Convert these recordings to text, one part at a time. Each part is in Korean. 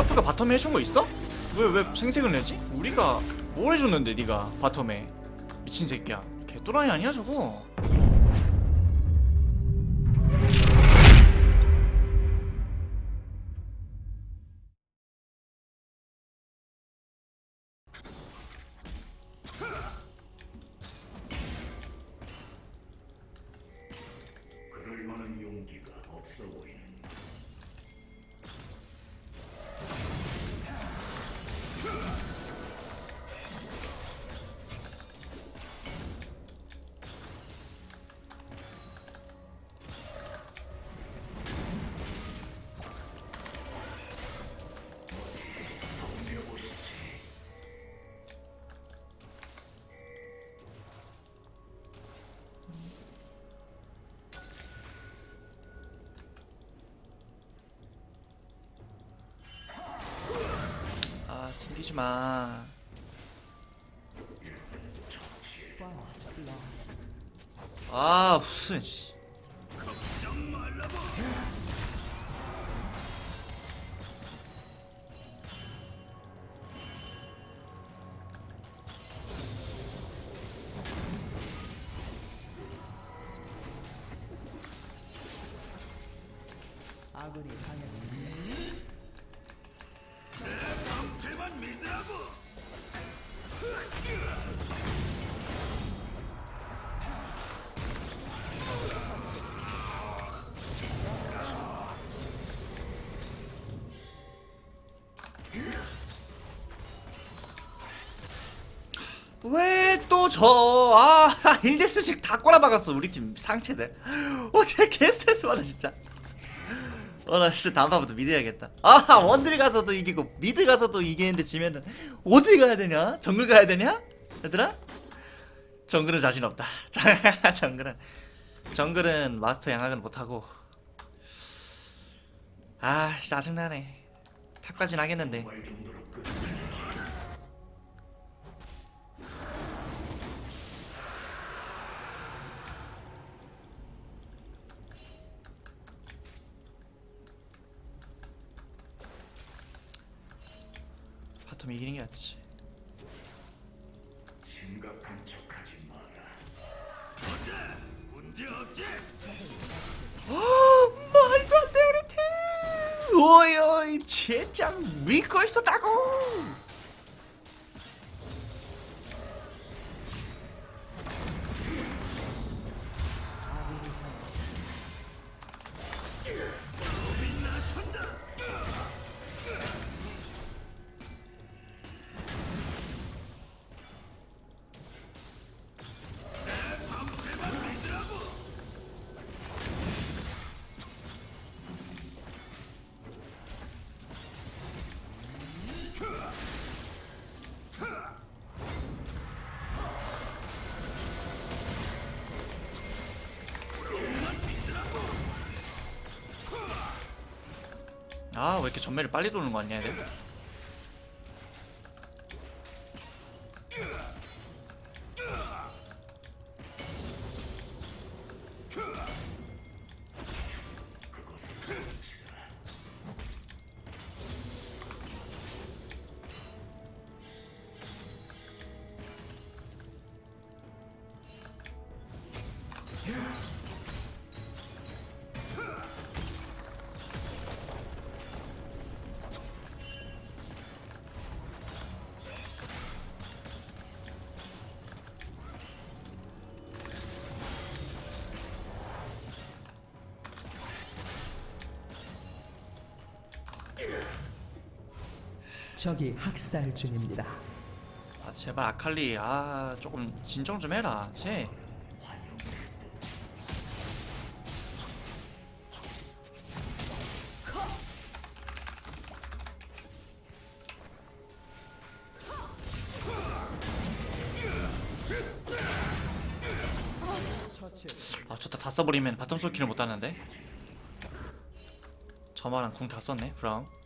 올라프가 바텀에 해준 거 있어? 왜 왜 생색을 내지? 우리가 뭘 해줬는데 네가 바텀에 미친 새끼야 개또라이 아니야 저거 아 튕기지 마 아 무슨 씨 아군이 당했습니다. 왜 또 저, 아, 1데스씩 다 꼬라박았어, 우리 팀 상체들. 어, 개, 개 스트레스 받아, 진짜. 어, 나 진짜 다음번부터 미드 해야겠다. 아, 원딜 가서도 이기고, 미드 가서도 이기는데 지면은, 어디 가야 되냐? 정글 가야 되냐? 얘들아? 정글은 자신 없다. 정글은, 정글은 마스터 양학은 못하고. 아, 짜증나네. 탑까진 하겠는데. 바텀 이기는 게 낫지. 심각한 척하지 마라 말도 안 돼, 우리 팀! 오이, 오이, 진짜 믿고 있었다고! 아, 왜 이렇게 전매를 빨리 도는 거 같냐, 얘들? 적이 학살 중입니다. 아, 제발, 아칼리. 아, 조금 진정 좀 해라, 쟤. 아, 좋다. 다 써버리면 바텀 솔킬을 못 하는데. 저만한 궁 다 썼네, 브라운.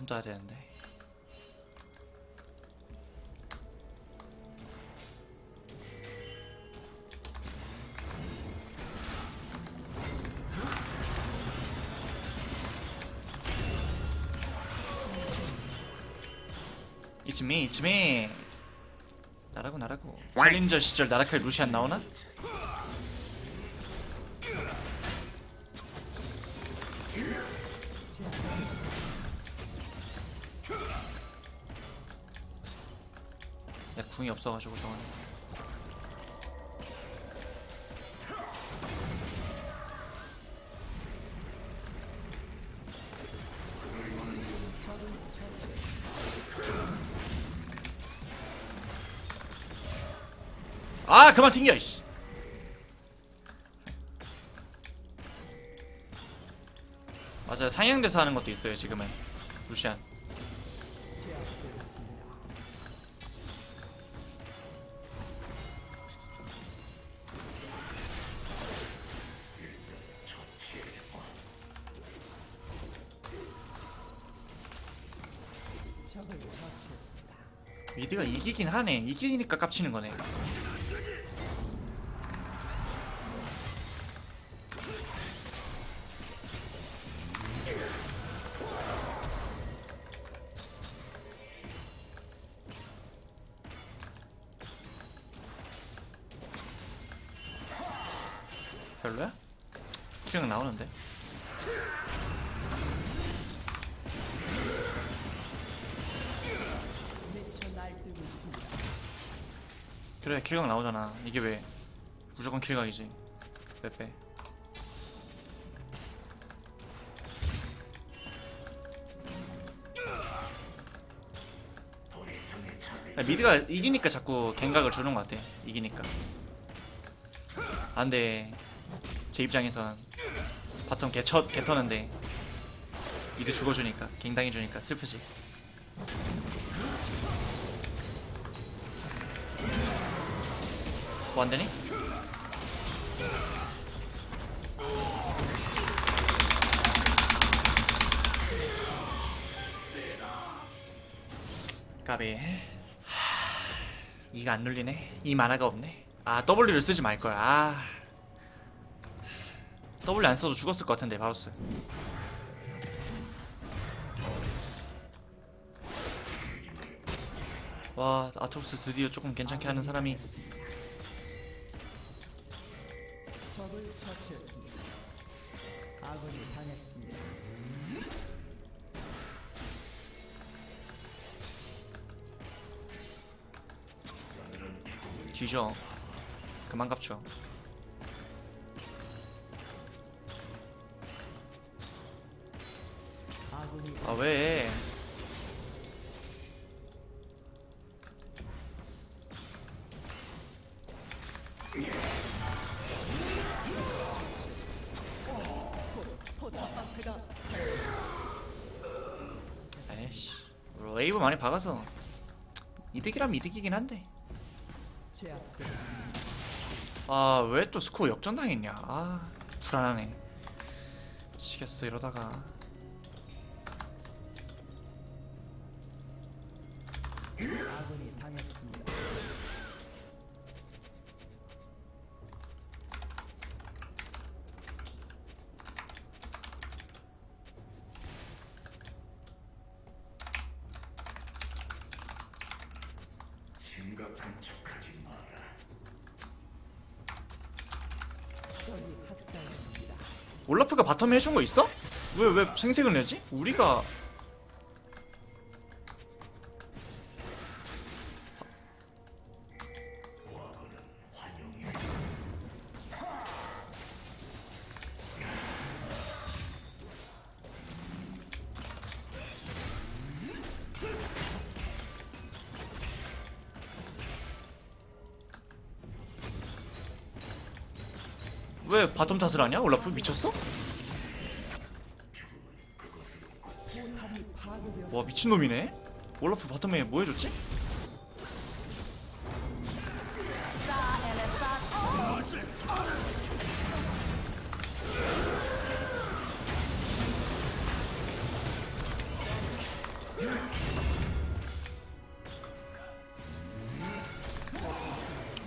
아이템 따야 되는데 It's me, it's me. 나라고 나라고. 챌린저 시절 나라칼 루시안 나오나? 궁이 없어가지고 저건. 아 그만 튕겨 이씨. 맞아요 상향돼서 하는 것도 있어요 지금은 루시안 미드가 이기긴 하네. 이기니까 깝치는 거네 그래 킬각 나오잖아. 이게 왜 무조건 킬각이지? 빼빼. 야, 미드가 이기니까 자꾸 갱각을 주는 것 같아. 이기니까. 안돼 제 입장에선 바텀 개쳐 개터는데 미드 죽어주니까 갱당해주니까 슬프지 뭐 안되니? 까비. 하, 이가 안 눌리네. 이 만화가 없네. 아 W를 쓰지 말걸 아. W 안 써도 죽었을 것 같은데 바우스. 와 아토스 드디어 조금 괜찮게 하는 사람이 처치했습니다. 아군이 당했습니다. 뒤져 그만 갑죠 아군이 아 왜? 박아서 이득이라면 이득이긴 한데. 아 왜 또 스코어 역전당했냐 아 불안하네 미치겠어 이러다가 아군이 당했습니다. 바텀에 해준 거 있어? 왜 왜 생색을 내지? 우리가 왜 바텀 탓을 하냐? 올라프 미쳤어? 미친놈이네. 올라프 바텀에 뭐 해줬지?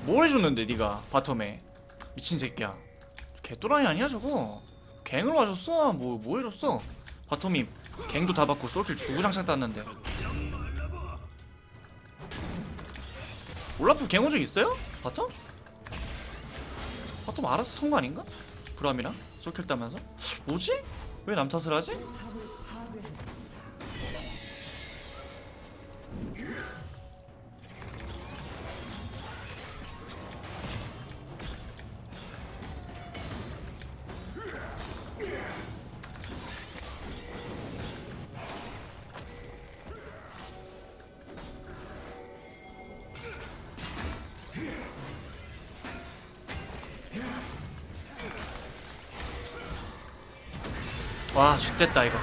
뭘 해줬는데 네가 바텀에? 미친 새끼야. 개또라이 아니야 저거? 갱으로 와줬어? 뭐뭐 해줬어? 바텀이 갱도 다 받고 솔킬 주구장창 땄는데 올라프 갱온 적 있어요? 봤죠? 바텀 알아서 선거 아닌가? 브람이랑 솔킬 따면서? 뭐지? 왜 남 탓을 하지? 와 X됐다 이거.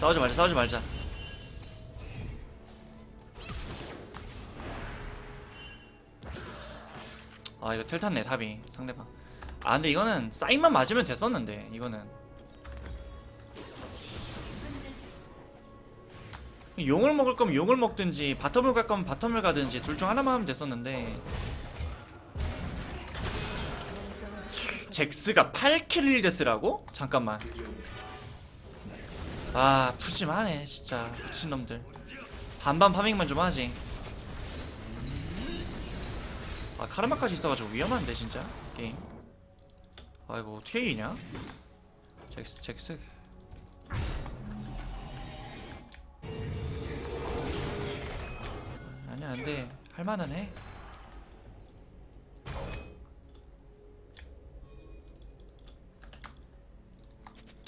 싸우지 말자 싸우지 말자. 아 이거 텔 탔네 탑이 상대방. 아 근데 이거는 사인만 맞으면 됐었는데 이거는. 용을 먹을 거면 용을 먹든지 바텀을 갈 거면 바텀을 가든지 둘 중 하나만 하면 됐었는데 잭스가 8킬 1데스라고? 잠깐만. 아 푸짐하네 진짜. 미친놈들. 반반 파밍만 좀 하지. 아 카르마까지 있어가지고 위험한데 진짜? 게임. 아 이거 어떻게 이기냐? 잭스 잭스. 아니야 안돼. 할만은 해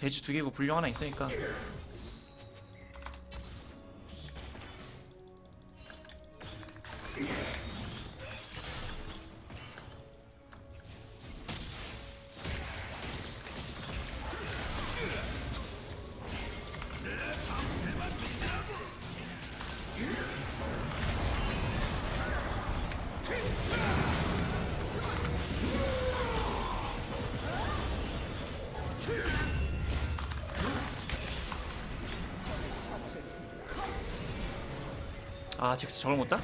돼지 두 개고 불령 하나 있으니까 아 잭스 저걸 못 따?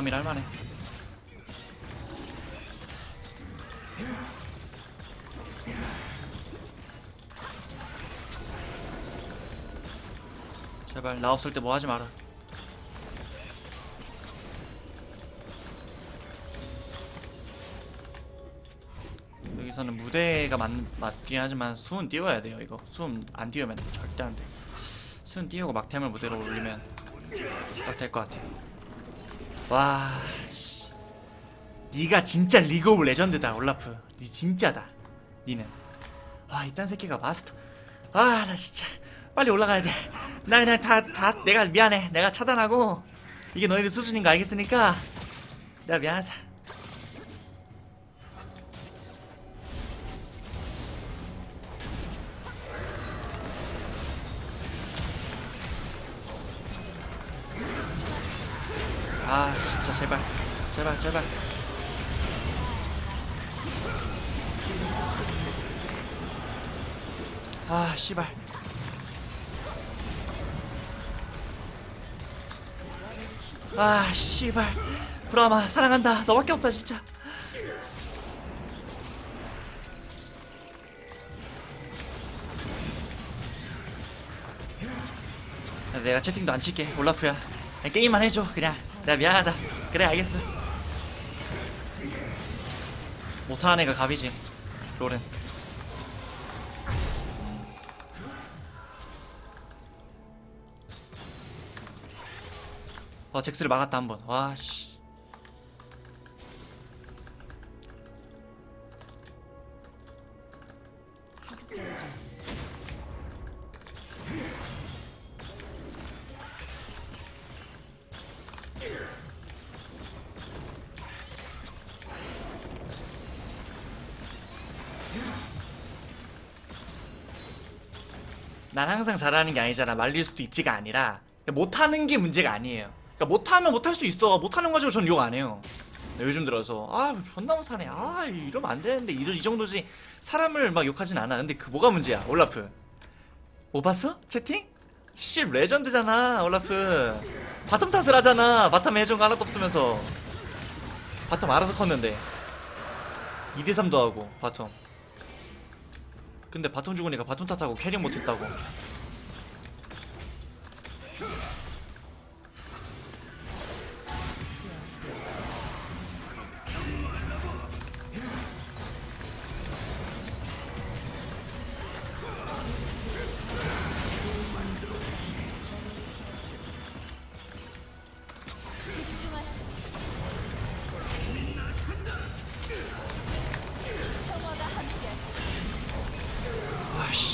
브라움이 할만해. 제발 나 없을 때 뭐 하지 마라. 여기서는 무대가 맞, 맞긴 하지만 수은 띄워야 돼요 이거. 수은 안 띄우면 절대 안돼. 수은 띄우고 막템을 무대로 올리면 딱 될 것 같아 와, 씨. 니가 진짜 리그 오브 레전드다, 올라프. 니 진짜다. 니는. 와, 이딴 새끼가 마스터. 아, 나 진짜. 빨리 올라가야 돼. 나 그냥 다, 다, 내가 미안해. 내가 차단하고. 이게 너희들 수준인 거 알겠으니까. 내가 미안하다. 제발. 제발, 제발. 아, 씨발. 아, 씨발. 브라마, 사랑한다. 너밖에 없다, 진짜. 내가 채팅도 안 칠게, 올라프야. 게임만 해줘, 그냥. 내가 미안하다. 그래, 알겠어. 못하는 애가 갑이지, 롤은. 어, 잭스를 막았다, 한 번. 와, 씨. 난 항상 잘하는 게 아니잖아. 말릴 수도 있지가 아니라. 그러니까 못하는 게 문제가 아니에요. 그러니까 못하면 못할 수 있어. 못하는 거 가지고 전 욕 안 해요. 요즘 들어서 아 존나 못하네. 아 이러면 안 되는데. 이런 이 정도지. 사람을 막 욕하진 않아. 근데 그 뭐가 문제야? 올라프. 못 봤어? 채팅? 씨 레전드잖아 올라프. 바텀 탓을 하잖아. 바텀에 해준 거 하나도 없으면서. 바텀 알아서 컸는데. 2대3도 하고 바텀 근데 바텀 죽으니까 바텀 탓하고 캐리 못했다고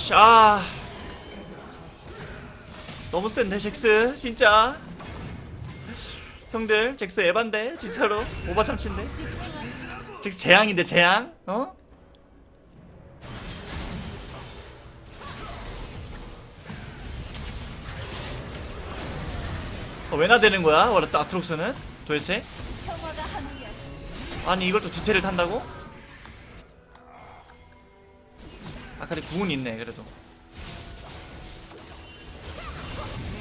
아씨 아 너무 센데 잭스? 진짜? 형들 잭스 에반데 진짜로? 오바 참친데? 잭스 재앙인데 재앙? 어? 어, 왜 나대는 거야? 원래 아트록스는? 도대체? 아니 이걸 또 두테를 탄다고? 아까리 궁은 있네 그래도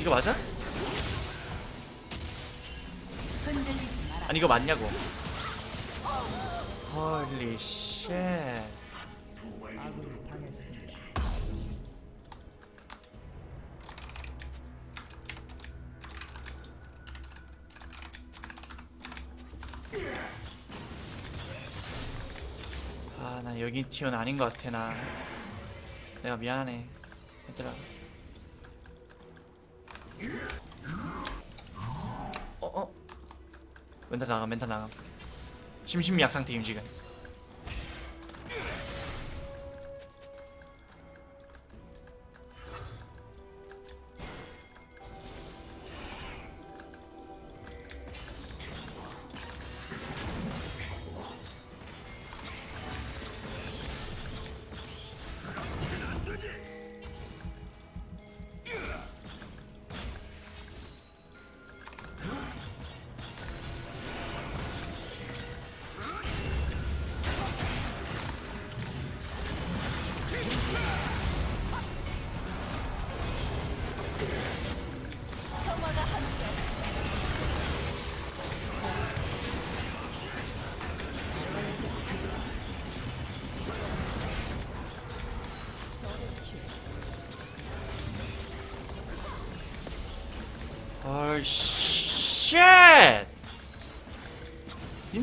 이거 맞아? 아니 이거 맞냐고 헐리 쉣 아, 나 여기 티어는 아닌 것 같아, 나. 내가 미안해. 얘들아. 어, 어? 멘탈 나가, 멘탈 나가. 심신미약 상태임, 지금.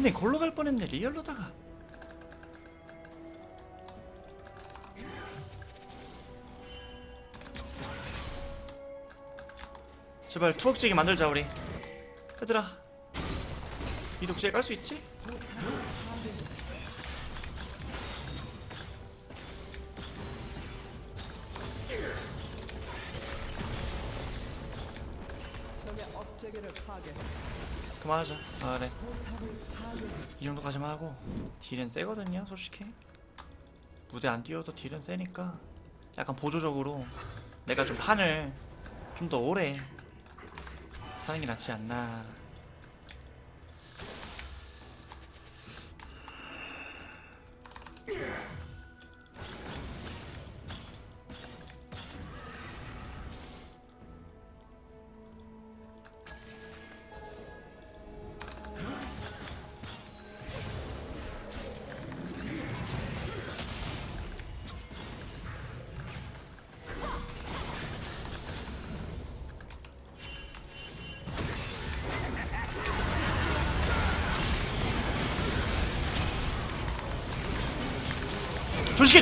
인생 골로 갈 뻔했네, 리얼로다가. 제발 투억지게 만들자, 우리. 얘들아. 이독지에 깔 수 있지? 그만하자. 아, 그래. 이 정도까지만 하고 딜은 세거든요, 솔직히. 무대 안 뛰어도 딜은 세니까 약간 보조적으로 내가 좀 판을 좀 더 오래 사는 게 낫지 않나.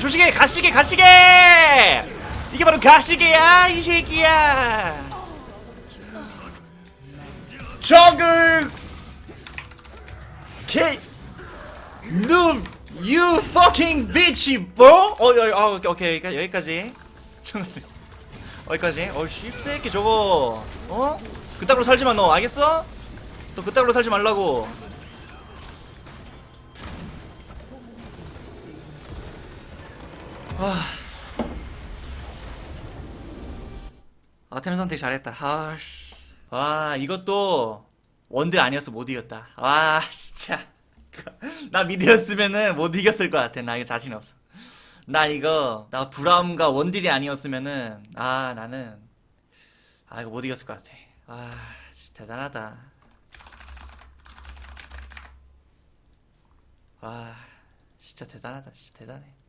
조식해 가시게 가시게! 이게 바로 가시게야 이 새끼야! 정글 개 noob you fucking bitch bro! 어, 어, 어 오케이, 여기까지 여기까지. 어 씹새끼 저거. 어? 그따구로 살지 마너. 알겠어? 또 그따구로 살지 말라고 아 아템 선택 잘했다. 아씨. 와 이것도 원딜 아니었어 못 이겼다. 와 진짜. 나 미드였으면은 못 이겼을 것 같아. 나 이거 자신 없어. 나 이거 나 브라움과 원딜이 아니었으면은 아 나는 아 이거 못 이겼을 것 같아. 아 진짜 대단하다. 와 진짜 대단하다. 진짜 대단해.